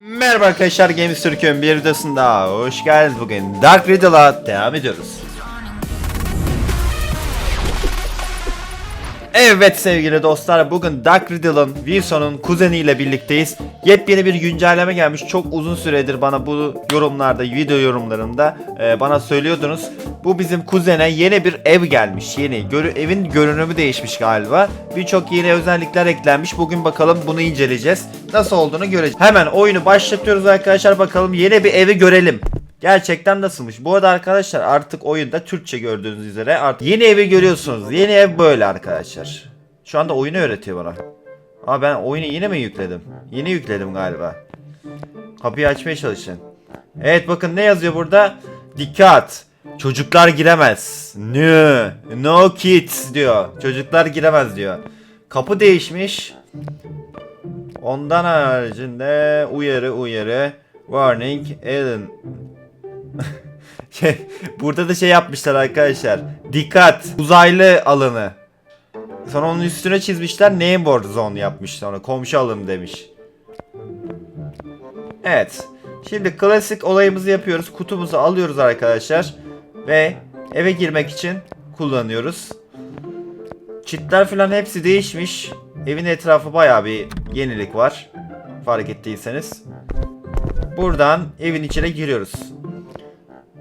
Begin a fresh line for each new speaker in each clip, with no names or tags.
Merhaba arkadaşlar Games Türk'ün bir videosunda hoş geldiniz bugün Dark Riddle'a devam ediyoruz. Evet sevgili dostlar bugün Dark Riddle'ın Wilson'un kuzeniyle birlikteyiz. Yepyeni bir güncelleme gelmiş. Çok uzun süredir bana bu yorumlarda, video yorumlarında e, bana söylüyordunuz. Bu bizim kuzene yeni bir ev gelmiş. Yeni. Görü, evin görünümü değişmiş galiba. Birçok yeni özellikler eklenmiş. Bugün bakalım bunu inceleyeceğiz. Nasıl olduğunu göreceğiz. Hemen oyunu başlatıyoruz arkadaşlar. Bakalım yeni bir evi görelim. Gerçekten nasılmış? Bu arada arkadaşlar artık oyunda Türkçe gördüğünüz üzere artık yeni evi görüyorsunuz. Yeni ev böyle arkadaşlar. Şu anda oyunu öğretiyor bana. Aa ben oyunu yine mi yükledim? Yeni yükledim galiba. Kapıyı açmaya çalışın. Evet bakın ne yazıyor burada? Dikkat. Çocuklar giremez. No. No kids diyor. Çocuklar giremez diyor. Kapı değişmiş. Ondan haricinde uyarı uyarı. Warning Alien. Şey, burada da şey yapmışlar arkadaşlar. Dikkat uzaylı alanı. Sonra onun üstüne çizmişler neighbor zone yapmış sonra komşu alanı demiş. Evet. Şimdi klasik olayımızı yapıyoruz. Kutumuzu alıyoruz arkadaşlar. Ve eve girmek için kullanıyoruz. Çitler falan hepsi değişmiş. Evin etrafı bayağı bir yenilik var. Fark ettiyseniz. Buradan evin içine giriyoruz.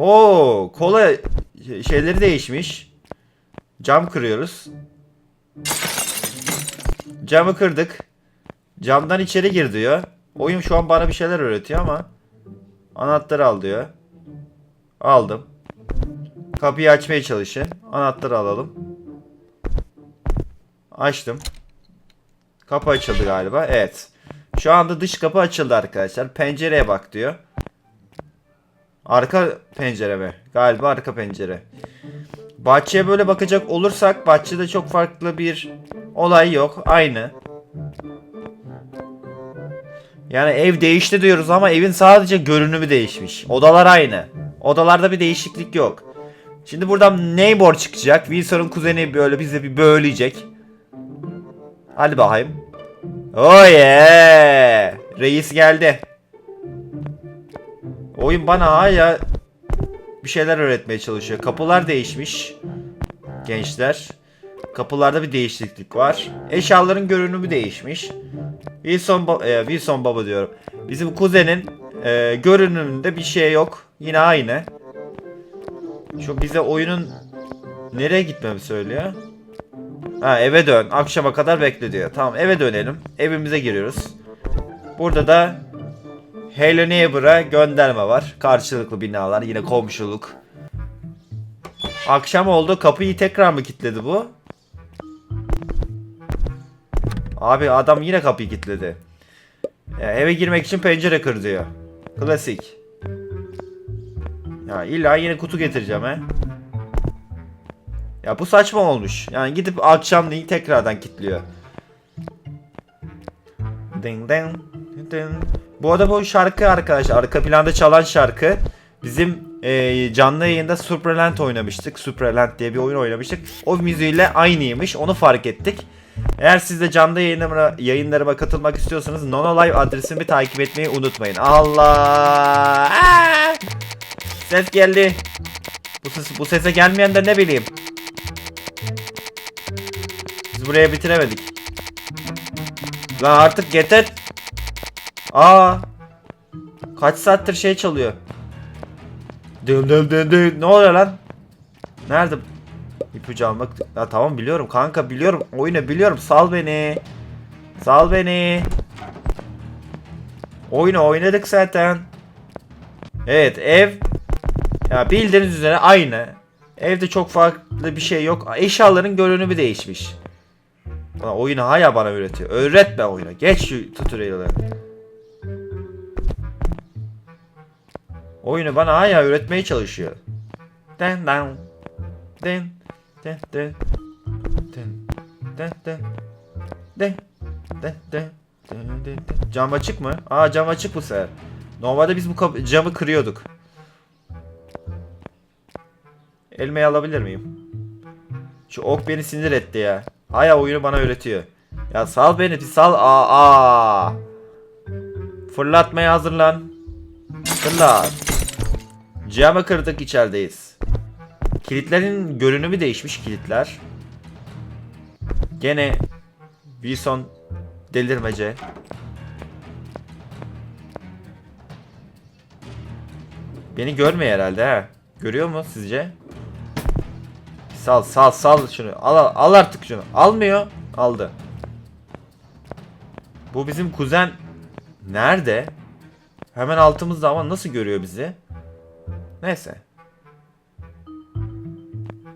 Oo, kola şeyleri değişmiş. Cam kırıyoruz. Camı kırdık. Camdan içeri gir diyor. Oyun şu an bana bir şeyler öğretiyor ama anahtarı al diyor. Aldım. Kapıyı açmaya çalışın. Anahtarı alalım. Açtım. Kapı açıldı galiba. Evet. Şu anda dış kapı açıldı arkadaşlar. Pencereye bak diyor. Arka pencere mi? Galiba arka pencere. Bahçeye böyle bakacak olursak bahçede çok farklı bir olay yok. Aynı. Yani ev değişti diyoruz ama evin sadece görünümü değişmiş. Odalar aynı. Odalarda bir değişiklik yok. Şimdi buradan neighbor çıkacak. Wilson'un kuzeni böyle bize bir böğleyecek. Hadi bakayım. Oh yeah! Reis geldi. Oyun bana hala bir şeyler öğretmeye çalışıyor. Kapılar değişmiş. Gençler. Kapılarda bir değişiklik var. Eşyaların görünümü değişmiş. Wilson, ba- e, Wilson baba diyorum. Bizim kuzenin e, görünümünde bir şey yok. Yine aynı. Şu bize oyunun nereye gitmemi söylüyor. Ha eve dön. Akşama kadar bekle diyor. Tamam eve dönelim. Evimize giriyoruz. Burada da Hello Neighbor'a gönderme var. Karşılıklı binalar. Yine komşuluk. Akşam oldu. Kapıyı tekrar mı kilitledi bu? Abi adam yine kapıyı kilitledi. Ya, eve girmek için pencere kır diyor. Klasik. Ya illa yine kutu getireceğim he. Ya bu saçma olmuş. Yani gidip akşamleyin tekrardan kilitliyor. Ding ding ding. Bu arada bu şarkı arkadaşlar arka planda çalan şarkı bizim e, canlı yayında Superland oynamıştık. Superland diye bir oyun oynamıştık. O müziğiyle aynıymış. Onu fark ettik. Eğer siz de canlı yayınlarıma, yayınlarıma katılmak istiyorsanız Nonolive adresimi takip etmeyi unutmayın. Allah! Aa! Ses geldi. Bu, ses, bu sese gelmeyen de ne bileyim. Biz buraya bitiremedik. Lan artık yeter. Aa. Kaç saattir şey çalıyor. Dın dın dın dın. Ne oluyor lan? Nerede? İpucu almak. Ya tamam biliyorum kanka biliyorum. Oyunu biliyorum. Sal beni. Sal beni. Oyunu oynadık zaten. Evet ev. Ya bildiğiniz üzere aynı. Evde çok farklı bir şey yok. Eşyaların görünümü değişmiş. Ulan oyunu hala bana öğretiyor. Öğretme oyunu. Geç şu tutorial'ı. Oyunu bana hala öğretmeye çalışıyor. Den den. Den. Den den. Den. Den den. Den. Den den. Cam açık mı? Aa cam açık bu sefer. Normalde biz bu camı kırıyorduk. Elmayı alabilir miyim? Şu ok beni sinir etti ya. Aya oyunu bana öğretiyor. Ya sal beni bir sal. Aa, aa. Fırlatmaya hazırlan. Fırlat. Camı kırdık içerideyiz. Kilitlerin görünümü değişmiş kilitler. Gene Wilson delirmece. Beni görmüyor herhalde ha. Görüyor mu sizce? Sal sal sal şunu. Al, al, al artık şunu. Almıyor. Aldı. Bu bizim kuzen nerede? Hemen altımızda ama nasıl görüyor bizi? Neyse.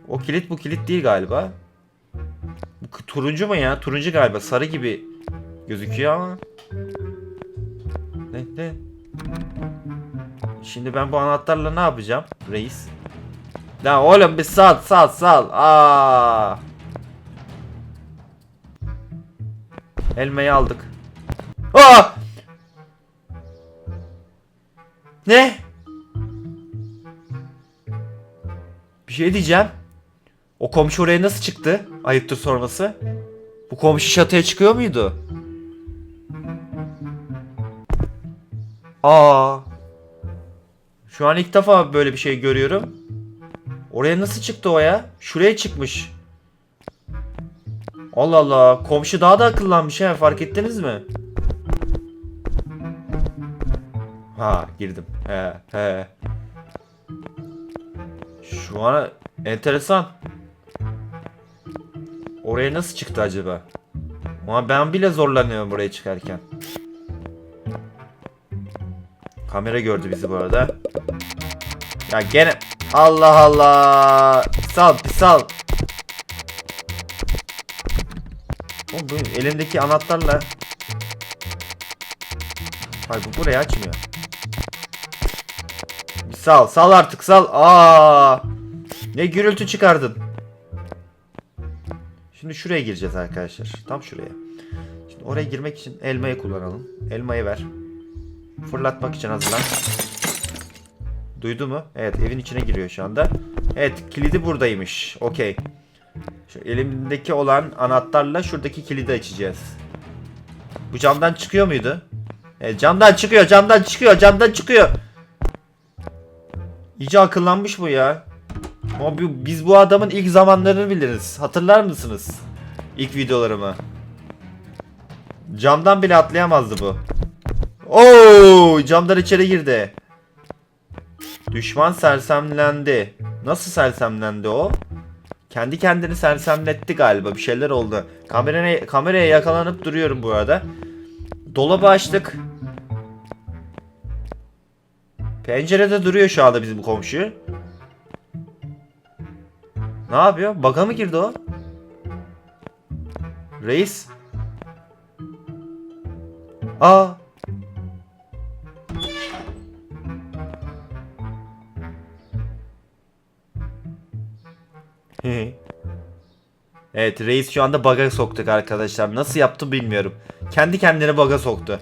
O kilit bu kilit değil galiba. Bu turuncu mu ya? Turuncu galiba. Sarı gibi gözüküyor ama. Ne ne? Şimdi ben bu anahtarla ne yapacağım reis? La oğlum bir sal sal sal. Aa. Elmayı aldık. Aa! Ne? Bir şey diyeceğim. O komşu oraya nasıl çıktı? Ayıptır sorması. Bu komşu çatıya çıkıyor muydu? Aa. Şu an ilk defa böyle bir şey görüyorum. Oraya nasıl çıktı o ya? Şuraya çıkmış. Allah Allah. Komşu daha da akıllanmış ha. Fark ettiniz mi? Ha girdim. He he. Şu an enteresan. Oraya nasıl çıktı acaba? Ama ben bile zorlanıyorum buraya çıkarken. Kamera gördü bizi bu arada. Ya gene Allah Allah. Sal sal. Oğlum bu elimdeki anahtarla Hayır bu burayı açmıyor. Bir sal sal artık sal. Aa! Ne gürültü çıkardın. Şimdi şuraya gireceğiz arkadaşlar. Tam şuraya. Şimdi oraya girmek için elmayı kullanalım. Elmayı ver. Fırlatmak için hazırlan. Duydu mu? Evet evin içine giriyor şu anda. Evet kilidi buradaymış. Okey. Şu elimdeki olan anahtarla şuradaki kilidi açacağız. Bu camdan çıkıyor muydu? Evet camdan çıkıyor camdan çıkıyor camdan çıkıyor. İyice akıllanmış bu ya. Bu- biz bu adamın ilk zamanlarını biliriz. Hatırlar mısınız? İlk videolarımı. Camdan bile atlayamazdı bu. Oo, camdan içeri girdi. Düşman sersemlendi. Nasıl sersemlendi o? Kendi kendini sersemletti galiba. Bir şeyler oldu. Kameraya, kameraya yakalanıp duruyorum bu arada. Dolabı açtık. Pencerede duruyor şu anda bizim komşu. Ne yapıyor? Baga mı girdi o? Reis. Aa. evet reis şu anda baga soktuk arkadaşlar. Nasıl yaptı bilmiyorum. Kendi kendine baga soktu.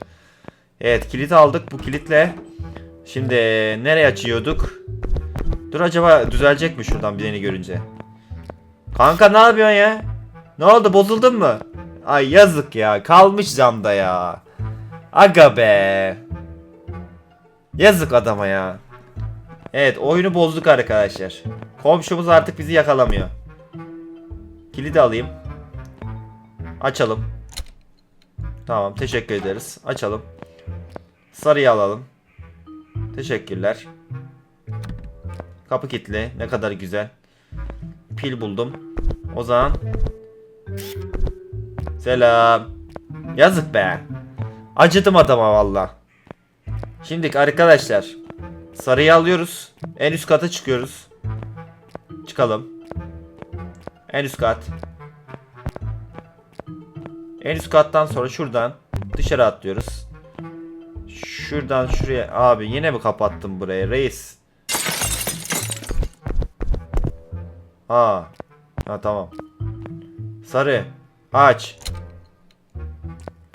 Evet kilit aldık bu kilitle. Şimdi nereye açıyorduk? Dur acaba düzelecek mi şuradan birini görünce? Kanka ne yapıyorsun ya? Ne oldu bozuldun mu? Ay yazık ya kalmış camda ya. Aga be. Yazık adama ya. Evet oyunu bozduk arkadaşlar. Komşumuz artık bizi yakalamıyor. Kilidi alayım. Açalım. Tamam teşekkür ederiz. Açalım. Sarıyı alalım. Teşekkürler. Kapı kilitli. Ne kadar güzel. Pil buldum. O zaman. Selam. Yazık be. Acıdım adama valla. Şimdi arkadaşlar. Sarıyı alıyoruz. En üst kata çıkıyoruz. Çıkalım. En üst kat. En üst kattan sonra şuradan dışarı atlıyoruz. Şuradan şuraya. Abi yine mi kapattım burayı reis? Aa. Ha tamam. Sarı. Aç.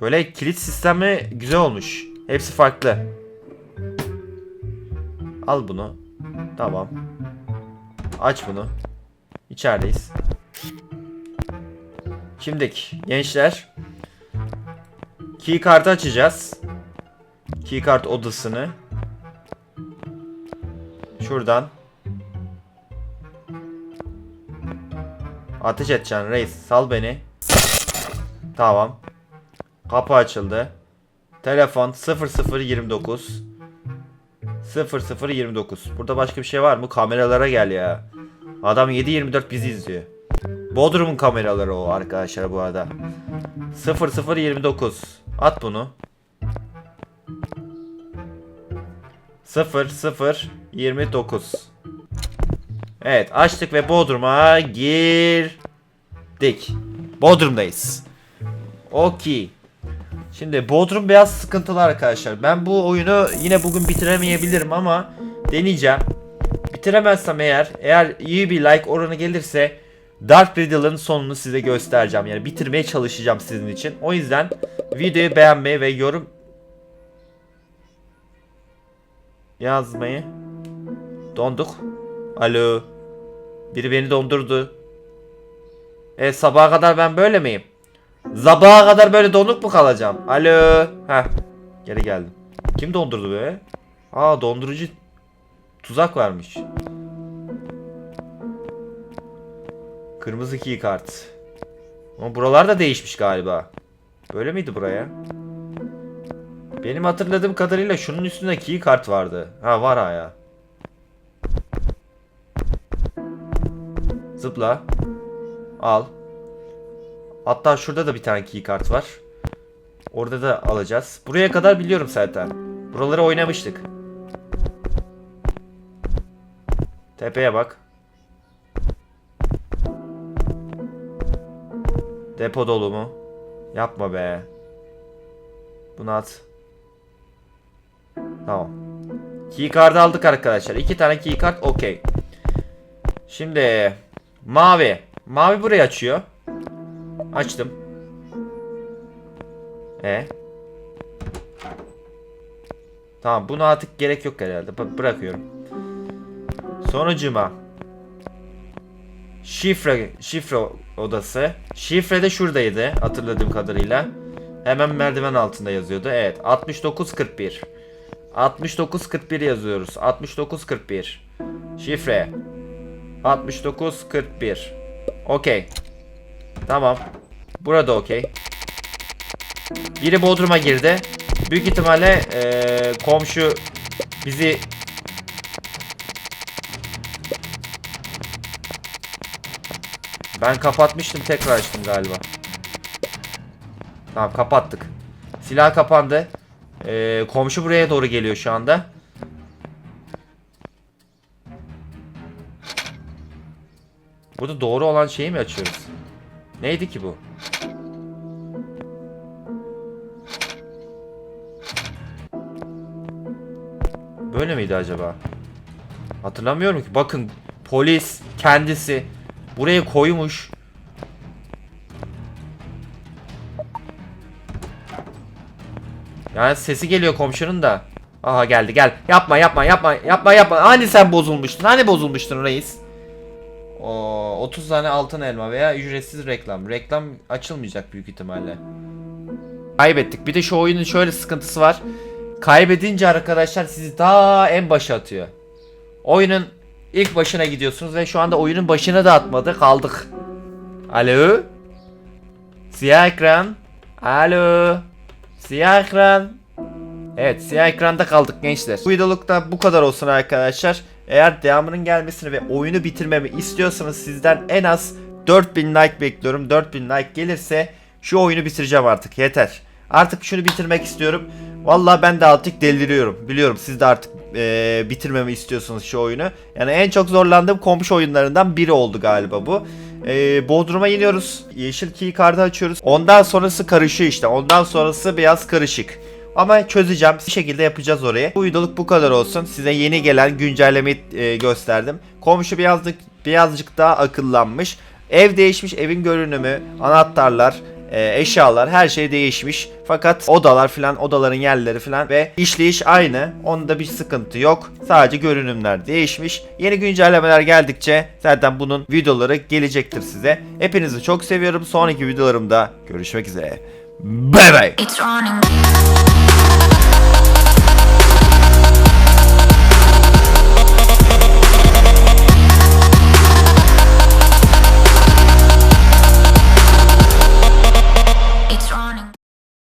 Böyle kilit sistemi güzel olmuş. Hepsi farklı. Al bunu. Tamam. Aç bunu. İçerideyiz. Şimdiki gençler. Key kartı açacağız. Keycard odasını. Şuradan. Ateş edeceksin reis. Sal beni. Tamam. Kapı açıldı. Telefon 0029 0029. Burada başka bir şey var mı? Kameralara gel ya. Adam 724 bizi izliyor. Bodrum'un kameraları o arkadaşlar bu arada. 0029. At bunu. 0029. Evet açtık ve Bodrum'a girdik. Bodrum'dayız. Okey. Şimdi Bodrum biraz sıkıntılı arkadaşlar. Ben bu oyunu yine bugün bitiremeyebilirim ama deneyeceğim. Bitiremezsem eğer, eğer iyi bir like oranı gelirse Dark Riddle'ın sonunu size göstereceğim. Yani bitirmeye çalışacağım sizin için. O yüzden videoyu beğenmeyi ve yorum yazmayı donduk. Alo. Biri beni dondurdu. E sabaha kadar ben böyle miyim? Sabaha kadar böyle donuk mu kalacağım? Alo. Heh. Geri geldim. Kim dondurdu be? Aa dondurucu tuzak varmış. Kırmızı key kart. Ama buralar da değişmiş galiba. Böyle miydi buraya? Benim hatırladığım kadarıyla şunun üstünde key kart vardı. Ha var ha ya. Zıpla. Al. Hatta şurada da bir tane key kart var. Orada da alacağız. Buraya kadar biliyorum zaten. Buraları oynamıştık. Tepeye bak. Depo dolu mu? Yapma be. Bunu at. Tamam. Keycard'ı aldık arkadaşlar. İki tane keycard okey. Şimdi mavi. Mavi burayı açıyor. Açtım. E. Tamam bunu artık gerek yok herhalde. Ba- bırakıyorum. Sonucuma. Şifre şifre odası. Şifre de şuradaydı hatırladığım kadarıyla. Hemen merdiven altında yazıyordu. Evet 6941. 6941 yazıyoruz. 6941. Şifre. 6941. Okey. Tamam. Burada okey. Biri Bodrum'a girdi. Büyük ihtimalle eee, komşu bizi Ben kapatmıştım tekrar açtım galiba. Tamam kapattık. Silah kapandı. Ee, komşu buraya doğru geliyor şu anda. Burada doğru olan şeyi mi açıyoruz? Neydi ki bu? Böyle miydi acaba? Hatırlamıyorum ki. Bakın polis kendisi buraya koymuş. Yani sesi geliyor komşunun da. Aha geldi gel. Yapma yapma yapma yapma yapma. Hani sen bozulmuştun? Hani bozulmuştun reis? O 30 tane altın elma veya ücretsiz reklam. Reklam açılmayacak büyük ihtimalle. Kaybettik. Bir de şu oyunun şöyle sıkıntısı var. Kaybedince arkadaşlar sizi daha en başa atıyor. Oyunun ilk başına gidiyorsunuz ve şu anda oyunun başına da atmadı. Kaldık. Alo? Siyah ekran. Alo? Siyah ekran. Evet siyah ekranda kaldık gençler. Bu videolukta bu kadar olsun arkadaşlar. Eğer devamının gelmesini ve oyunu bitirmemi istiyorsanız sizden en az 4000 like bekliyorum. 4000 like gelirse şu oyunu bitireceğim artık yeter. Artık şunu bitirmek istiyorum. Vallahi ben de artık deliriyorum. Biliyorum siz de artık eee, bitirmemi istiyorsunuz şu oyunu. Yani en çok zorlandığım komşu oyunlarından biri oldu galiba bu. Eee Bodrum'a iniyoruz. Yeşil key kartı açıyoruz. Ondan sonrası karışıyor işte. Ondan sonrası biraz karışık. Ama çözeceğim. Bir şekilde yapacağız orayı. Bu videoluk bu kadar olsun. Size yeni gelen güncellemeyi e, gösterdim. Komşu birazcık birazcık daha akıllanmış. Ev değişmiş. Evin görünümü, anahtarlar, e, eşyalar her şey değişmiş. Fakat odalar filan odaların yerleri filan ve işleyiş aynı. Onda bir sıkıntı yok. Sadece görünümler değişmiş. Yeni güncellemeler geldikçe zaten bunun videoları gelecektir size. Hepinizi çok seviyorum. Sonraki videolarımda görüşmek üzere. Bay bay.